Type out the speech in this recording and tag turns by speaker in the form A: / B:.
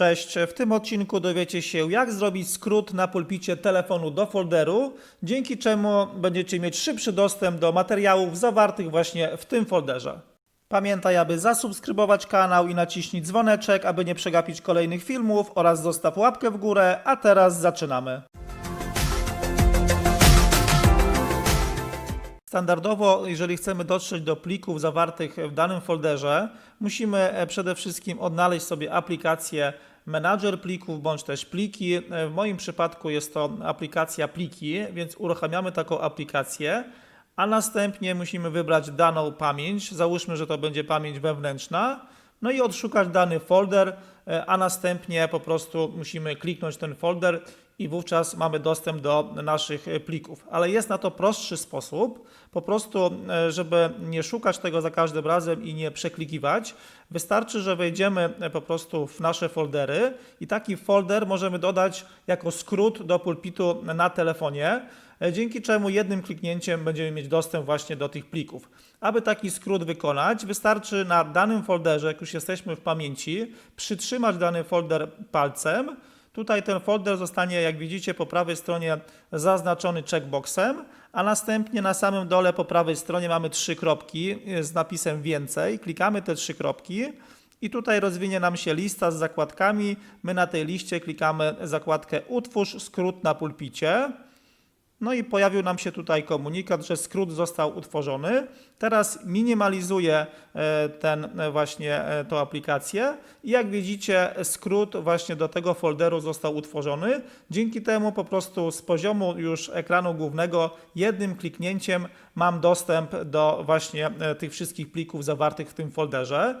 A: Cześć, w tym odcinku dowiecie się jak zrobić skrót na pulpicie telefonu do folderu, dzięki czemu będziecie mieć szybszy dostęp do materiałów zawartych właśnie w tym folderze. Pamiętaj, aby zasubskrybować kanał i naciśnij dzwoneczek, aby nie przegapić kolejnych filmów oraz zostaw łapkę w górę, a teraz zaczynamy. Standardowo, jeżeli chcemy dotrzeć do plików zawartych w danym folderze, musimy e, przede wszystkim odnaleźć sobie aplikację Menadżer plików bądź też pliki. E, W moim przypadku jest to aplikacja pliki, więc uruchamiamy taką aplikację, a następnie musimy wybrać daną pamięć. Załóżmy, że to będzie pamięć wewnętrzna. No i odszukać dany folder, e, a następnie po prostu musimy kliknąć ten folder i wówczas mamy dostęp do naszych plików. Ale jest na to prostszy sposób. Po prostu, e, żeby nie szukać tego za każdym razem i nie przeklikiwać, wystarczy, że wejdziemy e, po prostu w nasze foldery i taki folder możemy dodać jako skrót do pulpitu na telefonie e, dzięki czemu jednym kliknięciem będziemy mieć dostęp właśnie do tych plików. Aby taki skrót wykonać, wystarczy na danym folderze, jak już jesteśmy w pamięci, przytrzymać dany folder palcem. Tutaj ten folder zostanie, jak widzicie, po prawej stronie zaznaczony checkboxem, a następnie na samym dole po prawej stronie mamy trzy kropki e, z napisem więcej. Klikamy te trzy kropki. I tutaj rozwinie nam się lista z zakładkami. My na tej liście klikamy zakładkę Utwórz skrót na pulpicie. No i pojawił nam się tutaj komunikat, że skrót został utworzony. Teraz minimalizuję e, ten e, właśnie e, tą aplikację i jak widzicie skrót właśnie do tego folderu został utworzony. Dzięki temu po prostu z poziomu już ekranu głównego jednym kliknięciem mam dostęp do właśnie tych wszystkich plików zawartych w tym folderze.